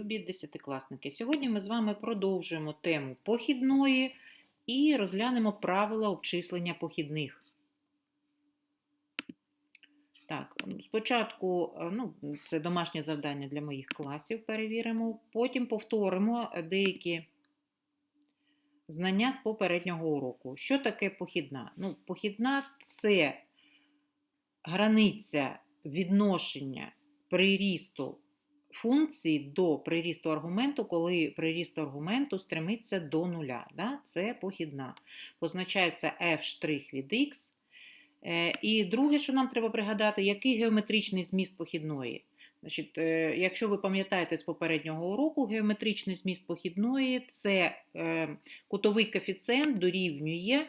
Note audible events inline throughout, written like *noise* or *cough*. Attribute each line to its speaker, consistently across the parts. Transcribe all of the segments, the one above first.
Speaker 1: Любі десятикласники, сьогодні ми з вами продовжуємо тему похідної і розглянемо правила обчислення похідних. Так, спочатку е, ну, це домашнє завдання для моїх класів, перевіримо, потім повторимо деякі знання з попереднього уроку. Що таке похідна? Ну, Похідна це границя відношення прирісту функції до прирісту аргументу, коли приріст аргументу стремиться до нуля. Да? Це похідна. Позначається f' від x. Е, І друге, що нам треба пригадати, який геометричний зміст похідної. Значить, е, Якщо ви пам'ятаєте з попереднього уроку, геометричний зміст похідної це е, кутовий коефіцієнт дорівнює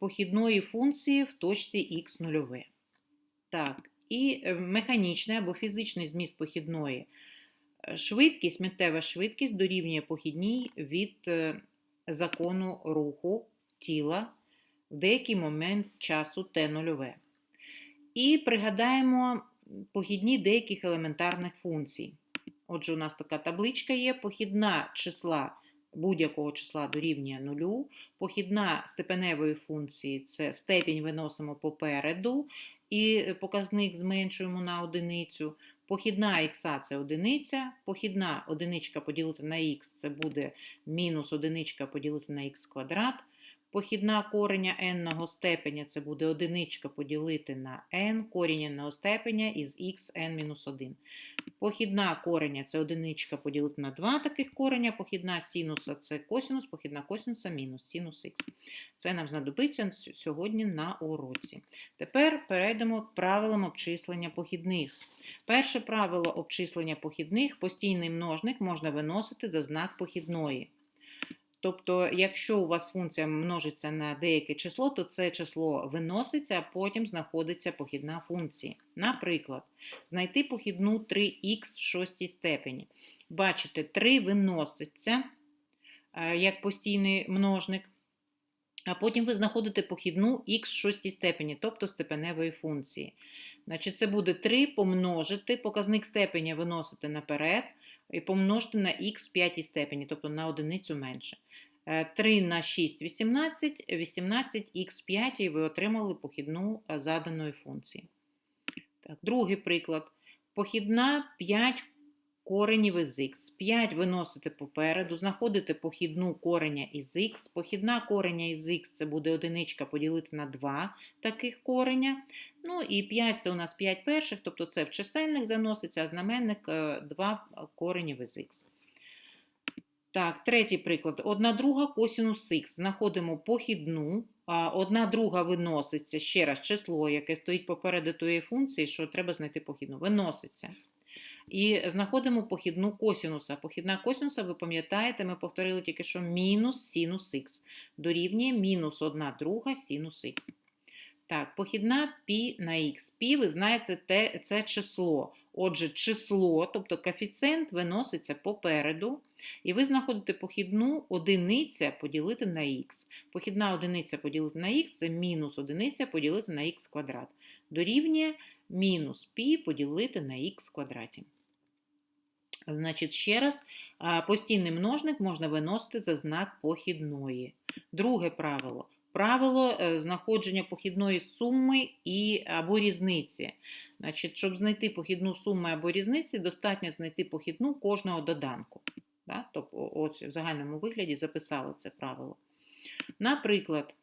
Speaker 1: похідної функції в точці х нульове. Так, і механічний або фізичний зміст похідної швидкість, миттєва швидкість дорівнює похідній від закону руху тіла в деякий момент часу t0. І пригадаємо похідні деяких елементарних функцій. Отже, у нас така табличка є: похідна числа будь-якого числа дорівнює нулю. Похідна степеневої функції це степінь виносимо попереду, і показник зменшуємо на одиницю. Похідна х це одиниця, похідна одиничка поділити на х це буде мінус одиничка поділити на х квадрат. Похідна кореня n степеня це буде одиничка поділити на n, корінь n степеня із xn-1. Похідна кореня це одиничка поділити на два таких кореня, похідна синуса це косинус, похідна косинуса мінус синус х. Це нам знадобиться сьогодні на уроці. Тепер перейдемо к правилам обчислення похідних. Перше правило обчислення похідних постійний множник можна виносити за знак похідної. Тобто, якщо у вас функція множиться на деяке число, то це число виноситься, а потім знаходиться похідна функція. Наприклад, знайти похідну 3х в шостій степені. Бачите, 3 виноситься е, як постійний множник, а потім ви знаходите похідну х в шостій степені, тобто степеневої функції. Значить, Це буде 3 помножити, показник степені виносити наперед і помножте на х в п'ятій степені, тобто на одиницю менше. 3 е, на 6 18, 18х5 і ви отримали похідну е, заданої функції. Так, Другий приклад. Похідна 5 коренів із х. 5 виносите попереду, знаходите похідну кореня із х. Похідна кореня із х це буде одиничка поділити на 2 таких кореня. Ну і 5 це у нас 5 перших, тобто це в чисельник заноситься, а знаменник 2 е, коренів із х. Так, третій приклад. Одна друга косінус х. Знаходимо похідну. Одна друга виноситься ще раз число, яке стоїть попереду тої функції, що треба знайти похідну. Виноситься. І знаходимо похідну косінуса. Похідна косінуса, ви пам'ятаєте, ми повторили тільки що мінус синус х. Дорівнює мінус 1 друга синус х. Так, похідна π на х. Пі, ви знаєте, це, це число. Отже, число, тобто коефіцієнт виноситься попереду, і ви знаходите похідну одиниця поділити на х. Похідна одиниця поділити на х це мінус одиниця поділити на х квадрат. Дорівнює мінус пі поділити на х квадраті. Значить, ще раз, постійний множник можна виносити за знак похідної. Друге правило. Правило е, знаходження похідної суми і або різниці. Значить, Щоб знайти похідну суму або різниці, достатньо знайти похідну кожного доданку. Да? Тобто, ось в загальному вигляді записали це правило. Наприклад,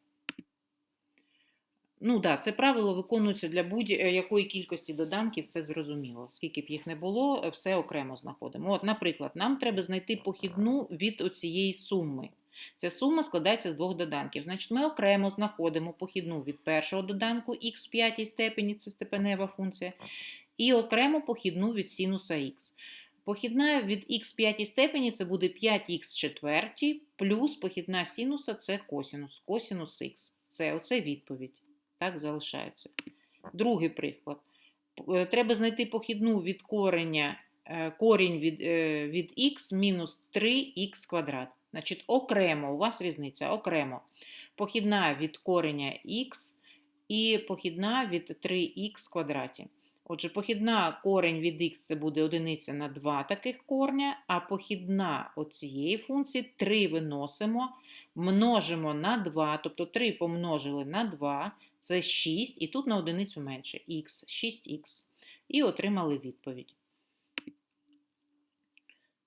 Speaker 1: ну да, це правило виконується для будь-якої кількості доданків, це зрозуміло. Скільки б їх не було, все окремо знаходимо. От, Наприклад, нам треба знайти похідну від оцієї суми. Ця сума складається з двох доданків. Значить, ми окремо знаходимо похідну від першого доданку х в п'ятій степені, це степенева функція, і окремо похідну від синуса х. Похідна від х в п'ятій степені це буде 5х четвертій, плюс похідна синуса це косінус, косінус х. Це оце відповідь. Так залишається. Другий приклад. Е, треба знайти похідну від кореня, е, корінь від е, від х мінус 3х квадрат. Значить, окремо, у вас різниця окремо. Похідна від кореня х і похідна від 3х квадраті. Отже, похідна корень від х це буде одиниця на 2 таких корня, а похідна оцієї функції 3 виносимо, множимо на 2, тобто 3 помножили на 2, це 6, і тут на одиницю менше х, 6х. І отримали відповідь.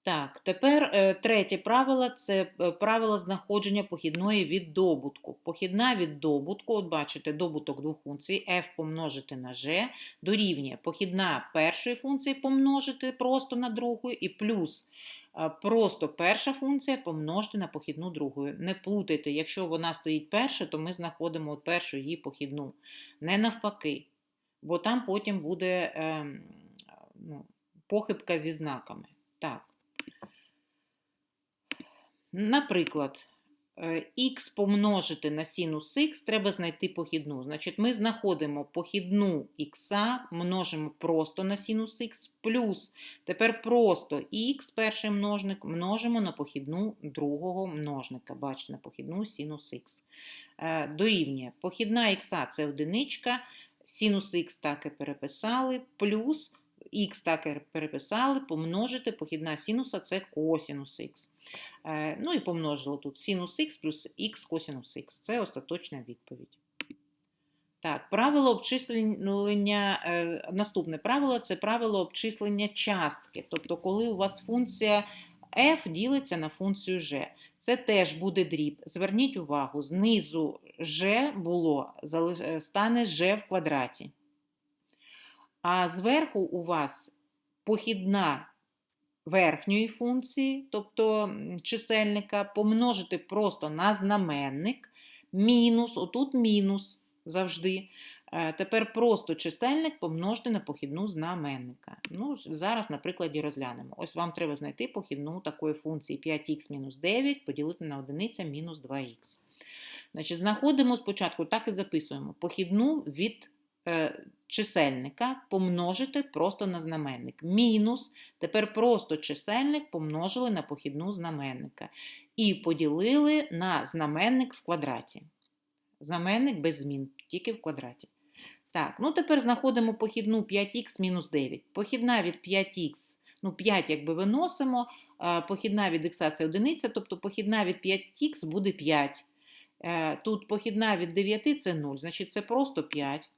Speaker 1: Так, тепер е, третє правило це е, правило знаходження похідної від добутку. Похідна від добутку, от бачите, добуток двох функцій f помножити на g дорівнює похідна першої функції помножити просто на другу, і плюс просто перша функція помножити на похідну другою. Не плутайте, якщо вона стоїть перша, то ми знаходимо от першу її похідну. Не навпаки, бо там потім буде ем, ну, похибка зі знаками. Так. Наприклад, х помножити на синус х треба знайти похідну. Значить, ми знаходимо похідну х, множимо просто на синус х, плюс тепер просто х перший множник множимо на похідну другого множника. Бачите, на похідну синус х. Е, Дорівнює похідна х це одиничка, синус х так і переписали, плюс х так і переписали, помножити похідна синуса це косинус х. Е, Ну і помножили тут синус х плюс х косинус х. Це остаточна відповідь. Так, правило обчислення, е, наступне правило це правило обчислення частки. Тобто, коли у вас функція f ділиться на функцію g. Це теж буде дріб. Зверніть увагу, знизу g було, стане g в квадраті. А зверху у вас похідна верхньої функції, тобто чисельника, помножити просто на знаменник, мінус, отут мінус завжди. Е, Тепер просто чисельник помножити на похідну знаменника. Ну, зараз на прикладі розглянемо. Ось вам треба знайти похідну такої функції 5х мінус 9 поділити на одиниця мінус 2х. Значить, знаходимо спочатку, так і записуємо похідну від е, чисельника помножити просто на знаменник. Мінус, тепер просто чисельник помножили на похідну знаменника. І поділили на знаменник в квадраті. Знаменник без змін, тільки в квадраті. Так, ну тепер знаходимо похідну 5х мінус 9. Похідна від 5х, ну 5 якби виносимо, похідна від х це одиниця, тобто похідна від 5х буде 5. Е, Тут похідна від 9 це 0, значить це просто 5.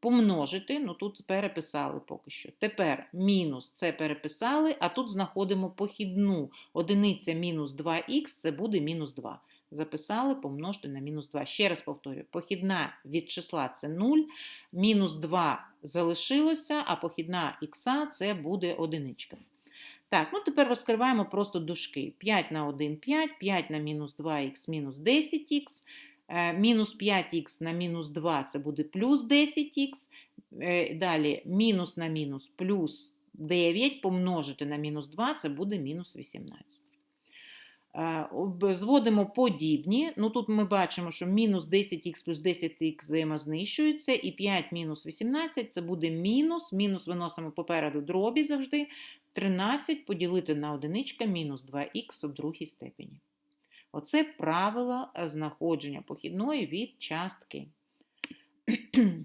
Speaker 1: Помножити, ну тут переписали поки що. Тепер мінус це переписали, а тут знаходимо похідну. Одиниця мінус 2х це буде мінус 2. Записали, помножити на мінус 2. Ще раз повторюю, похідна від числа це 0, мінус 2 залишилося, а похідна х це буде одиничка. Так, ну тепер розкриваємо просто дужки. 5 на 1 – 5, 5 на мінус 2х – мінус 10х, Е, мінус 5х на мінус 2 це буде плюс 10х. Е, Далі мінус на мінус плюс 9 помножити на мінус 2 це буде мінус 18. Е, Зводимо подібні. Ну, тут ми бачимо, що мінус 10х плюс 10х взаємознищується, і 5 мінус 18 це буде мінус. Мінус виносимо попереду дробі завжди. 13 поділити на одиничка мінус 2х у другій степені. Оце правило е, знаходження похідної від частки. *clears throat*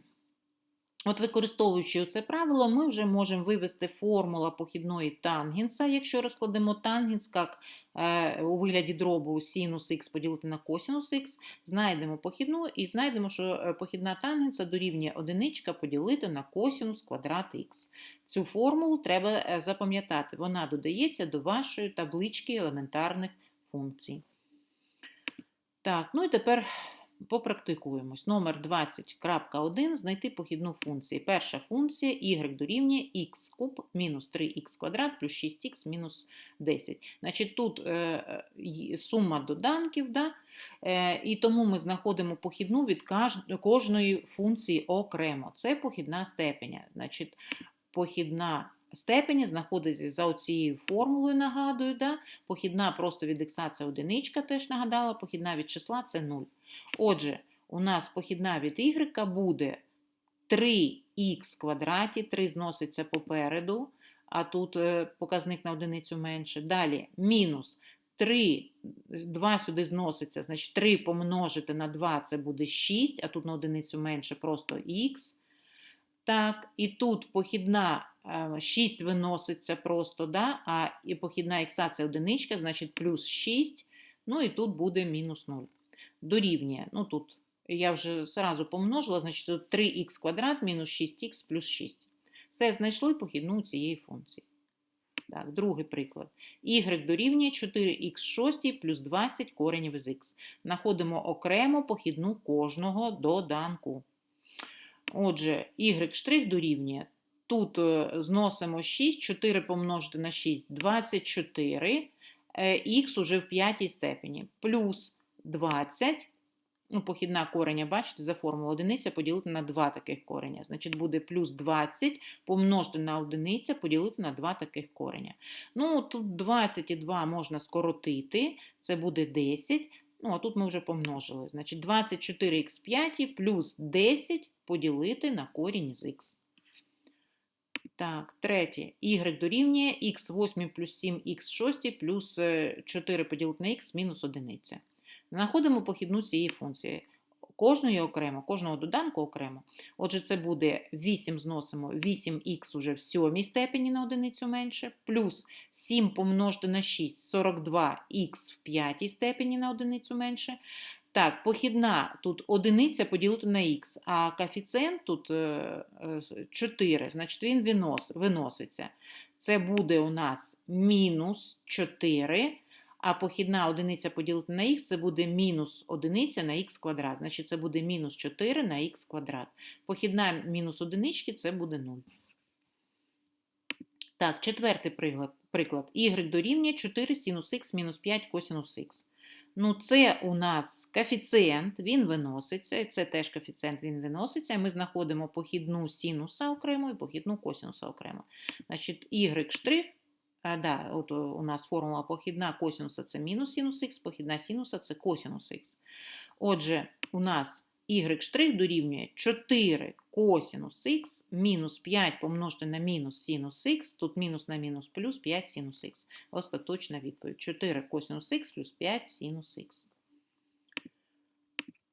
Speaker 1: От використовуючи це правило, ми вже можемо вивести формула похідної тангенса, якщо розкладемо тангенс, як е, у вигляді дробу синус х поділити на косинус х, знайдемо похідну і знайдемо, що е, похідна тангенса дорівнює одиничка поділити на косинус квадрат х. Цю формулу треба запам'ятати, вона додається до вашої таблички елементарних функцій. Так, ну і тепер попрактикуємось. Номер 20.1 знайти похідну функцію. Перша функція y дорівнює х куб мінус 3х квадрат плюс 6х мінус 10. Значить, тут е, сума доданків, да? е, і тому ми знаходимо похідну від кожної функції окремо. Це похідна степеня. Значить, похідна степені знаходиться за оцією формулою, нагадую. Да? Похідна просто від х це одиничка, теж нагадала, похідна від числа це 0. Отже, у нас похідна від y буде 3х квадраті, 3 зноситься попереду, а тут е, показник на одиницю менше. Далі мінус 3, 2 сюди зноситься, значить 3 помножити на 2 це буде 6, а тут на одиницю менше просто х. Так, і тут похідна 6 виноситься просто, да? а похідна ікса це одиничка, значить плюс 6, ну і тут буде мінус 0. Дорівнює, ну тут я вже зразу помножила, значить тут 3х квадрат мінус 6х плюс 6. Все, знайшли похідну цієї функції. Так, другий приклад. y дорівнює 4х 6 плюс 20 коренів із х. Знаходимо окремо похідну кожного доданку. Отже, y' дорівнює. Тут е, зносимо 6, 4 помножити на 6 – 24, х уже в п'ятій степені, плюс 20, ну, похідна кореня, бачите, за формулу одиниця поділити на два таких кореня. Значить, буде плюс 20 помножити на одиниця поділити на два таких кореня. Ну, тут 20 і 2 можна скоротити, це буде 10. Ну, а тут ми вже помножили. Значить, 24х5 плюс 10 поділити на корінь з х. Так, третє. y дорівнює х8 плюс 7 х6 плюс 4 поділити на х мінус 1. Знаходимо похідну цієї функції. Кожної окремо, кожного доданку окремо. Отже, це буде 8 зносимо 8х уже в сьомій степені на одиницю менше, плюс 7 помножити на 6 42х в п'ятій степені на одиницю менше. Так, похідна тут одиниця поділити на х, а коефіцієнт тут 4, значить він винос, виноситься. Це буде у нас мінус 4, а похідна одиниця поділити на х, це буде мінус одиниця на х квадрат. Значить, це буде мінус 4 на х квадрат. Похідна мінус одинички це буде 0. Так, четвертий приклад. приклад. y дорівнює 4 синус х мінус 5 косинус х. Ну, це у нас коефіцієнт, він виноситься, і це теж коефіцієнт, він виноситься, і ми знаходимо похідну синуса окремо і похідну косінуса окремо. Значить, y штрих, да, от у нас формула похідна косинуса це мінус синус х, похідна синуса це косинус х. Отже, у нас y дорівнює 4 косинус х мінус 5 помножити на мінус синус х, тут мінус на мінус плюс 5 синус х. Остаточна відповідь. 4 косинус х плюс 5 синус х.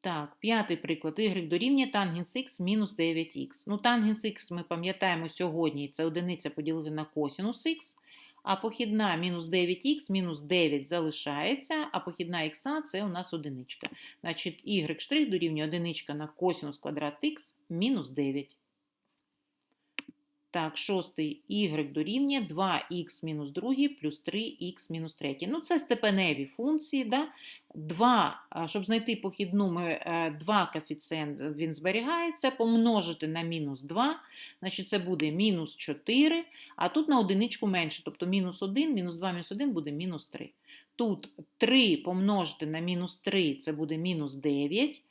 Speaker 1: Так, п'ятий приклад. y дорівнює тангенс х мінус 9х. Ну, тангенс х ми пам'ятаємо сьогодні, це одиниця поділити на косинус х. А похідна мінус 9х, мінус 9 залишається, а похідна х це у нас одиничка. Значить, y' дорівнює одиничка на косинус квадрат х мінус 9. Так, шостий y дорівнює 2х мінус 2 плюс 3х мінус 3. Ну, це степеневі функції. Да? 2, щоб знайти похідну, ми 2 коефіцієнт він зберігається, помножити на мінус 2, значить це буде мінус 4, а тут на одиничку менше, тобто мінус 1, мінус 2, мінус 1 буде мінус 3. Тут 3 помножити на мінус 3, це буде мінус 9,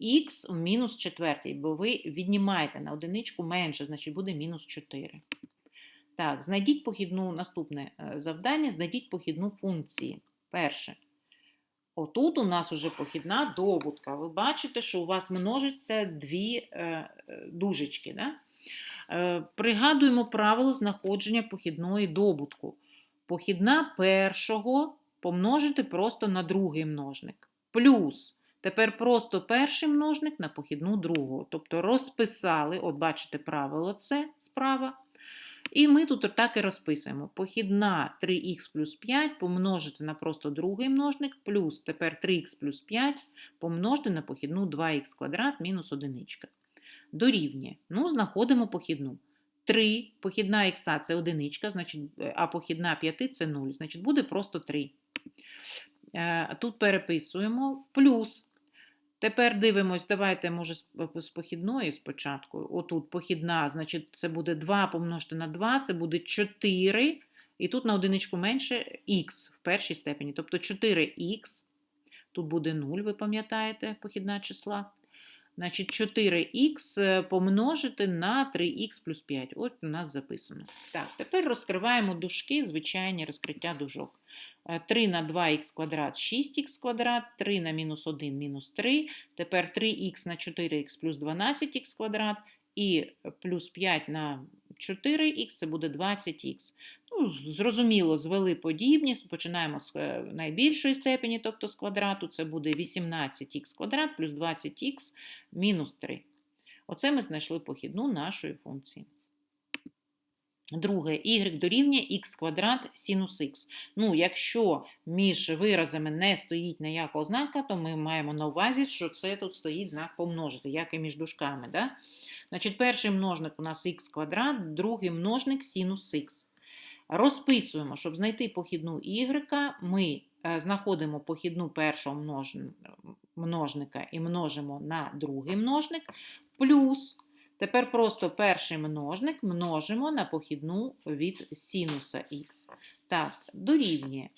Speaker 1: х в мінус четвертій, бо ви віднімаєте на одиничку менше, значить буде мінус 4. Так, знайдіть похідну, наступне е, завдання, знайдіть похідну функції. Перше. Отут у нас вже похідна добутка. Ви бачите, що у вас множиться дві е, дужечки. Да? Е, пригадуємо правило знаходження похідної добутку. Похідна першого помножити просто на другий множник. Плюс Тепер просто перший множник на похідну другу. Тобто розписали, от бачите, правило це справа. І ми тут так і розписуємо. Похідна 3х плюс 5 помножити на просто другий множник, плюс тепер 3х плюс 5 помножити на похідну 2х квадрат мінус 1. Дорівнює. Ну, знаходимо похідну. 3, похідна х це одиничка, значить, а похідна 5 це 0. Значить, буде просто 3. Е, тут переписуємо плюс Тепер дивимось, давайте, може, з похідної спочатку. Отут похідна, значить, це буде 2 помножити на 2, це буде 4. І тут на одиничку менше х в першій степені. Тобто 4х, тут буде 0, ви пам'ятаєте, похідна числа. Значить, 4х помножити на 3х плюс 5. От у нас записано. Так, тепер розкриваємо дужки, звичайні розкриття дужок. 3 е, на 2х квадрат 6х квадрат, 3 на мінус 1 мінус 3. Тепер 3х на 4х плюс 12х квадрат і плюс 5 на 4х це буде 20х. Ну, Зрозуміло, звели подібність. Починаємо з е, найбільшої степені, тобто з квадрату, це буде 18х квадрат плюс 20х мінус 3. Оце ми знайшли похідну нашої функції. Друге, y дорівнює х квадрат синус х. Ну, якщо між виразами не стоїть ніяка ознака, то ми маємо на увазі, що це тут стоїть знак помножити, як і між дужками. Да? Значить, перший множник у нас х квадрат, другий множник синус х. Розписуємо, щоб знайти похідну y, ми е, знаходимо похідну першого множника і множимо на другий множник, плюс тепер просто перший множник множимо на похідну від синуса х. Так, дорівнює.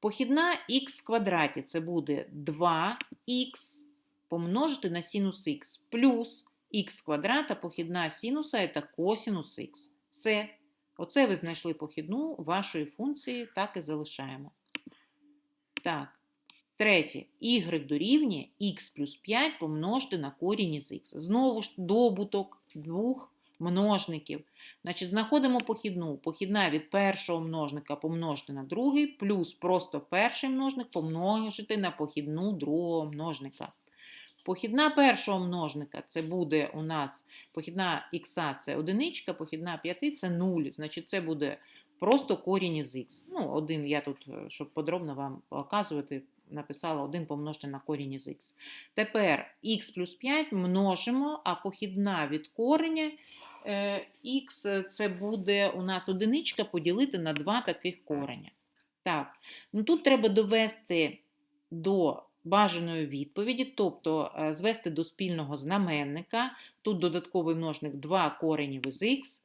Speaker 1: Похідна х квадраті це буде 2х помножити на синус х, плюс х квадрат, а похідна синуса це косинус х. Все. Оце ви знайшли похідну вашої функції, так і залишаємо. Так. Третє. y дорівнює х плюс 5 помножити на корінь із х. Знову ж добуток двох множників. Значить, знаходимо похідну. Похідна від першого множника помножити на другий, плюс просто перший множник помножити на похідну другого множника. Похідна першого множника це буде у нас похідна х це одиничка, похідна 5 це 0. Значить, це буде просто корінь із х. Ну, один я тут, е, щоб подробно вам показувати, написала 1 помножити на корінь із х. Тепер х плюс 5 множимо, а похідна від кореня е, х це буде у нас одиничка поділити на два таких кореня. Так, ну тут треба довести до бажаної відповіді, тобто е, звести до спільного знаменника. Тут додатковий множник 2 коренів із х.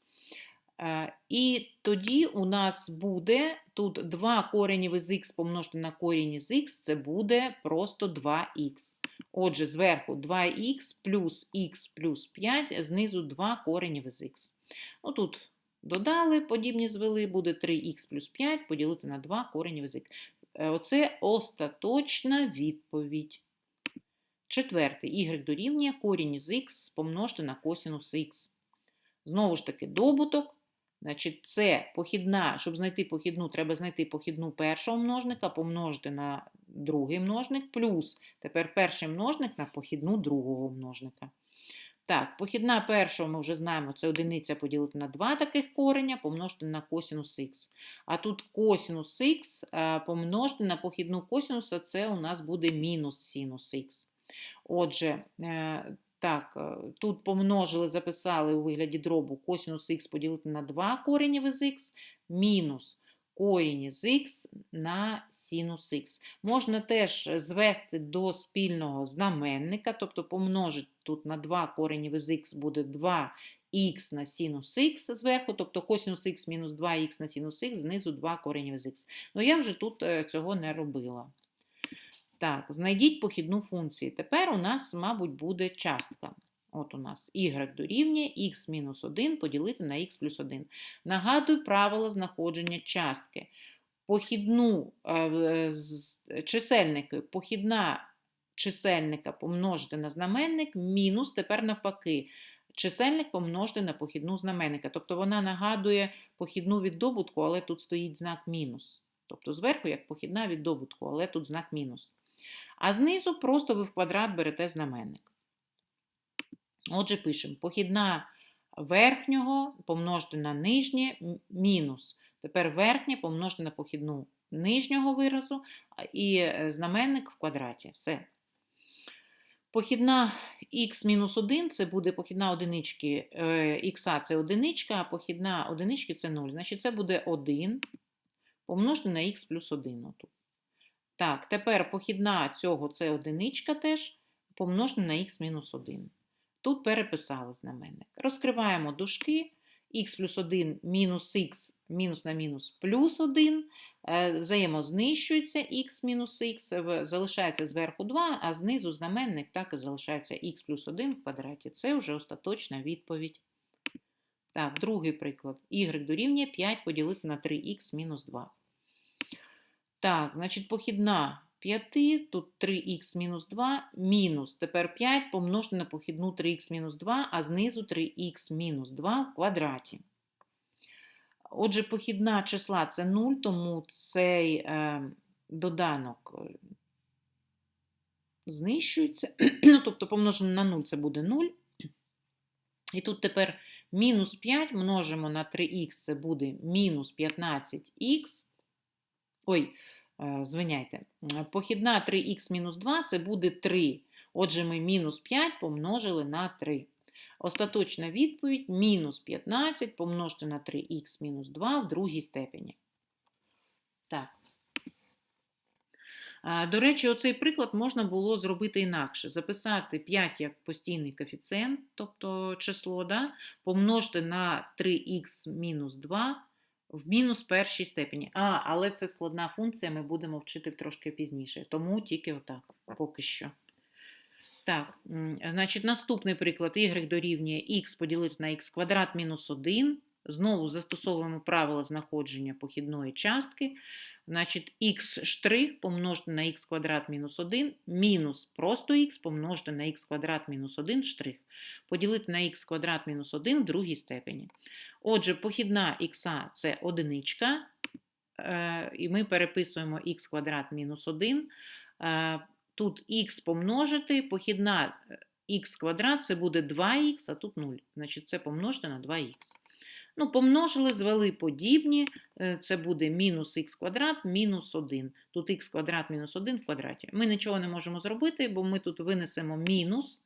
Speaker 1: І тоді у нас буде тут 2 коренів із х помножити на корінь із х, це буде просто 2х. Отже, зверху 2х плюс х плюс 5, знизу 2 коренів із х. Ну, тут додали, подібні звели, буде 3х плюс 5 поділити на 2 коренів із х. Е, Оце остаточна відповідь. Четверте, y дорівнює корінь із х помножити на косинус х. Знову ж таки, добуток. Значить, це похідна, щоб знайти похідну, треба знайти похідну першого множника, помножити на другий множник, плюс тепер перший множник на похідну другого множника. Так, похідна першого ми вже знаємо, це одиниця поділити на два таких кореня, помножити на косинус х. А тут косинус х е, помножити на похідну косинуса, це у нас буде мінус синус х. Отже, е, так, е, тут помножили, записали у вигляді дробу косинус х поділити на 2 коренів із х, мінус корінь із х на синус х. Можна теж звести до спільного знаменника, тобто помножити тут на 2 коренів із х буде 2х на синус х зверху, тобто косинус х мінус 2х на синус х, знизу 2 коренів із х. Ну я вже тут е, цього не робила. Так, знайдіть похідну функцію. Тепер у нас, мабуть, буде частка. От у нас y дорівнює х мінус 1 поділити на х плюс 1. Нагадую правило знаходження частки. Похідну е, чисельники, похідна чисельника помножити на знаменник, мінус тепер навпаки. Чисельник помножити на похідну знаменника. Тобто вона нагадує похідну від добутку, але тут стоїть знак мінус. Тобто зверху як похідна від добутку, але тут знак мінус. А знизу просто ви в квадрат берете знаменник. Отже, пишемо похідна верхнього помножити на нижнє мінус. Тепер верхнє помножити на похідну нижнього виразу і е, знаменник в квадраті. Все. Похідна х-1 це буде похідна одинички е, х це одиничка, а похідна одинички це 0. Значить, це буде 1 помножити на х плюс 1. Отут. Так, тепер похідна цього це одиничка теж помножити на х мінус 1. Тут переписали знаменник. Розкриваємо дужки. х плюс 1 мінус х мінус на мінус плюс 1. Е, Взаємознищується х мінус х, залишається зверху 2, а знизу знаменник так і залишається х плюс 1 в квадраті. Це вже остаточна відповідь. Так, другий приклад. y дорівнює 5 поділити на 3х мінус 2. Так, значить, похідна 5, тут 3х мінус 2, мінус. Тепер 5 помножити на похідну 3х мінус 2, а знизу 3х мінус 2 в квадраті. Отже, похідна числа це 0, тому цей е, доданок е, знищується. *clears throat* тобто помножено на 0 це буде 0. І тут тепер мінус 5 множимо на 3х, це буде мінус 15х. Ой, е, звиняйте, похідна 3х мінус 2 це буде 3. Отже, ми мінус 5 помножили на 3. Остаточна відповідь мінус 15 помножити на 3х мінус 2 в другій степені. Так. До речі, оцей приклад можна було зробити інакше. Записати 5 як постійний коефіцієнт, тобто число, да? помножити на 3х мінус 2 в мінус першій степені. А, але це складна функція, ми будемо вчити трошки пізніше. Тому тільки отак, поки що. Так, значить, наступний приклад y дорівнює х поділити на х квадрат мінус 1. Знову застосовуємо правило знаходження похідної частки. Значить, х штрих помножити на х квадрат мінус 1 мінус просто х помножити на х квадрат мінус 1 штрих. Поділити на х квадрат мінус 1 в другій степені. Отже, похідна х це одиничка, е, і ми переписуємо х квадрат мінус 1. Е, Тут х помножити, похідна х квадрат це буде 2х, а тут 0. Значить, це помножити на 2х. Ну, помножили, звели подібні, е, це буде мінус х квадрат мінус 1. Тут х квадрат мінус 1 в квадраті. Ми нічого не можемо зробити, бо ми тут винесемо мінус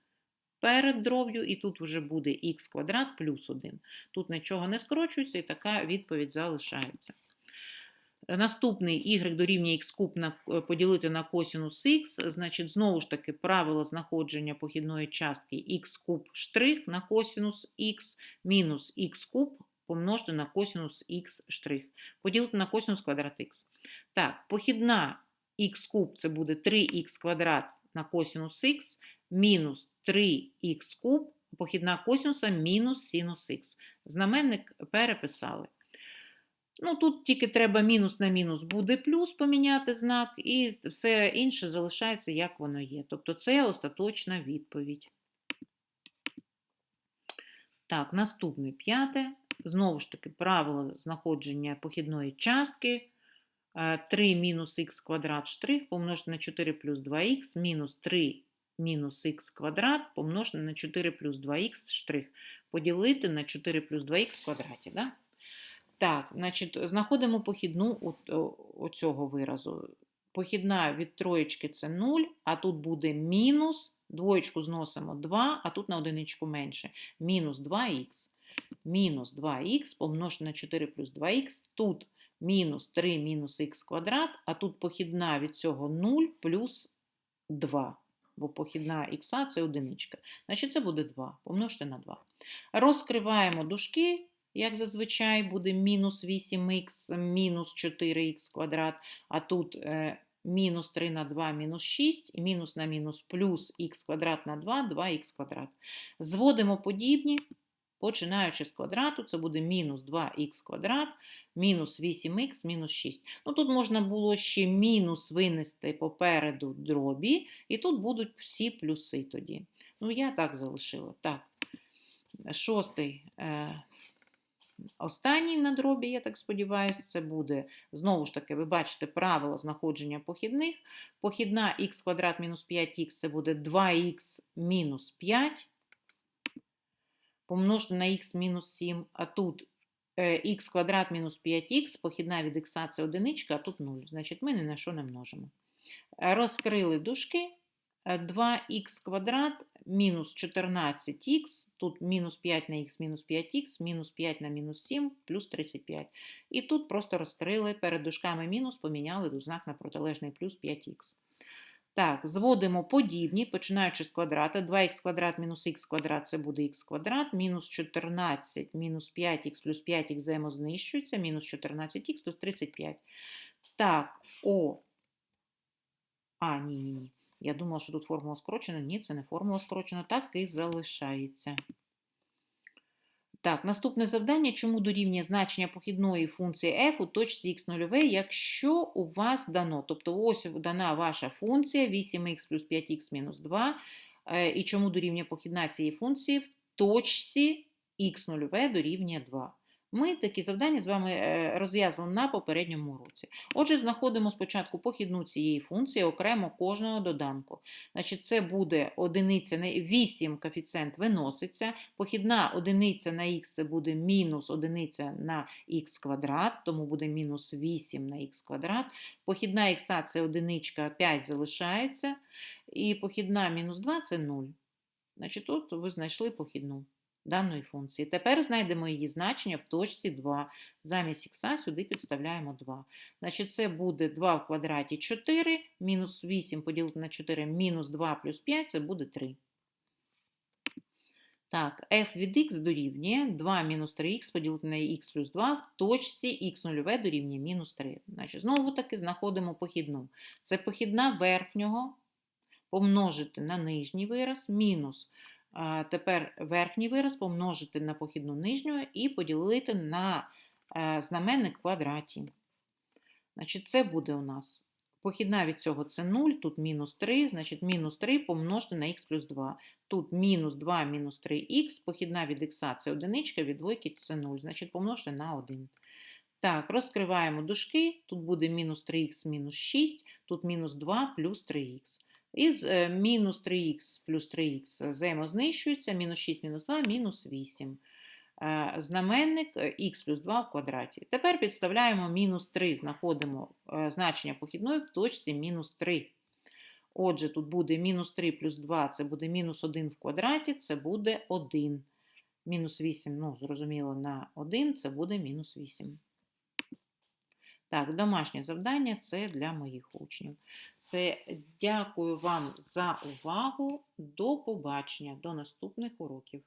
Speaker 1: перед дроб'ю, і тут вже буде х квадрат плюс 1. Тут нічого не скорочується, і така відповідь залишається. Наступний y дорівнює х куб на, е, поділити на косінус х, значить, знову ж таки, правило знаходження похідної частки х куб штрих на косінус х мінус х куб помножити на косінус х. Поділити на косінус квадрат х. Так, похідна х куб це буде 3х квадрат на косінус х мінус 3х куб, похідна косінуса мінус синус х. Знаменник переписали. Ну, тут тільки треба мінус на мінус буде плюс поміняти знак, і все інше залишається, як воно є. Тобто це остаточна відповідь. Так, наступне п'яте. Знову ж таки, правило знаходження похідної частки. 3 мінус х квадрат штрих помножити на 4 плюс 2х, мінус 3 мінус х квадрат помножити на 4 плюс 2х штрих. Поділити на 4 плюс 2х квадраті. Да? Так, значить, знаходимо похідну оцього виразу. Похідна від троєчки це 0, а тут буде мінус, двоєчку зносимо 2, а тут на одиничку менше. Мінус 2х. Мінус 2х помножити на 4 плюс 2х. Тут мінус 3 мінус х квадрат, а тут похідна від цього 0 плюс 2. Бо похідна х це одиничка. Значить, це буде 2. Помножте на 2. Розкриваємо дужки. Як зазвичай буде мінус 8х мінус 4х квадрат, а тут е, мінус 3 на 2 мінус 6, і мінус на мінус плюс х квадрат на 2, 2х квадрат. Зводимо подібні, починаючи з квадрату, це буде мінус 2х квадрат, мінус 8х, мінус 6. Ну, Тут можна було ще мінус винести попереду дробі, і тут будуть всі плюси тоді. Ну, я так залишила. Так, шостий. Е, Останній на дробі, я так сподіваюся, це буде, знову ж таки, ви бачите правило знаходження похідних. Похідна х квадрат мінус 5х це буде 2х мінус 5. Помножити на х мінус 7, а тут х квадрат мінус 5х, похідна від х це одиничка, а тут 0. Значить, ми ні на що не множимо. Розкрили дужки. 2х квадрат мінус 14х, тут мінус 5 на х мінус 5х, мінус 5 на мінус 7, плюс 35. І тут просто розкрили перед дужками мінус, поміняли до знак на протилежний плюс 5х. Так, зводимо подібні, починаючи з квадрата. 2х квадрат мінус х квадрат це буде х квадрат, мінус 14 мінус 5х плюс 5х взаємознищується, мінус 14х плюс 35. Так, о. А, ні, ні, ні. Я думала, що тут формула скорочена. Ні, це не формула скорочена, так і залишається. Так, наступне завдання, чому дорівнює значення похідної функції f у точці x0, якщо у вас дано, тобто ось дана ваша функція 8х плюс 5х мінус 2, і чому дорівнює похідна цієї функції? В точці х0 дорівнює 2. Ми такі завдання з вами е, розв'язали на попередньому уроці. Отже, знаходимо спочатку похідну цієї функції окремо кожного доданку. Значить, це буде одиниця на 8 коефіцієнт виноситься. Похідна одиниця на х це буде мінус одиниця на х квадрат, тому буде мінус 8 на х квадрат. Похідна х це одиничка 5 залишається. І похідна мінус 2 це 0. Значить, тут ви знайшли похідну даної функції. Тепер знайдемо її значення в точці 2. Замість х сюди підставляємо 2. Значить, це буде 2 в квадраті 4, мінус 8 поділити на 4, мінус 2 плюс 5, це буде 3. Так, f від x дорівнює 2 мінус 3х поділити на х плюс 2 в точці х нульове дорівнює мінус 3. Значить, знову таки знаходимо похідну. Це похідна верхнього помножити на нижній вираз, мінус тепер верхній вираз помножити на похідну нижню і поділити на е, знаменник квадраті. Значить, це буде у нас похідна від цього це 0, тут мінус 3, значить мінус 3 помножити на х плюс 2. Тут мінус 2 мінус 3х, похідна від х це одиничка, від двойки це 0, значить помножити на 1. Так, розкриваємо дужки, тут буде мінус 3х мінус 6, тут мінус 2 плюс 3х. Із е, мінус 3х плюс 3х взаємознищується, мінус 6 мінус 2 мінус 8. Е, Знаменник х плюс 2 в квадраті. Тепер підставляємо мінус 3, знаходимо е, значення похідної в точці мінус 3. Отже, тут буде мінус 3 плюс 2, це буде мінус 1 в квадраті, це буде 1. Мінус 8, ну, зрозуміло, на 1 це буде мінус 8. Так, домашнє завдання це для моїх учнів. Все, дякую вам за увагу. До побачення, до наступних уроків.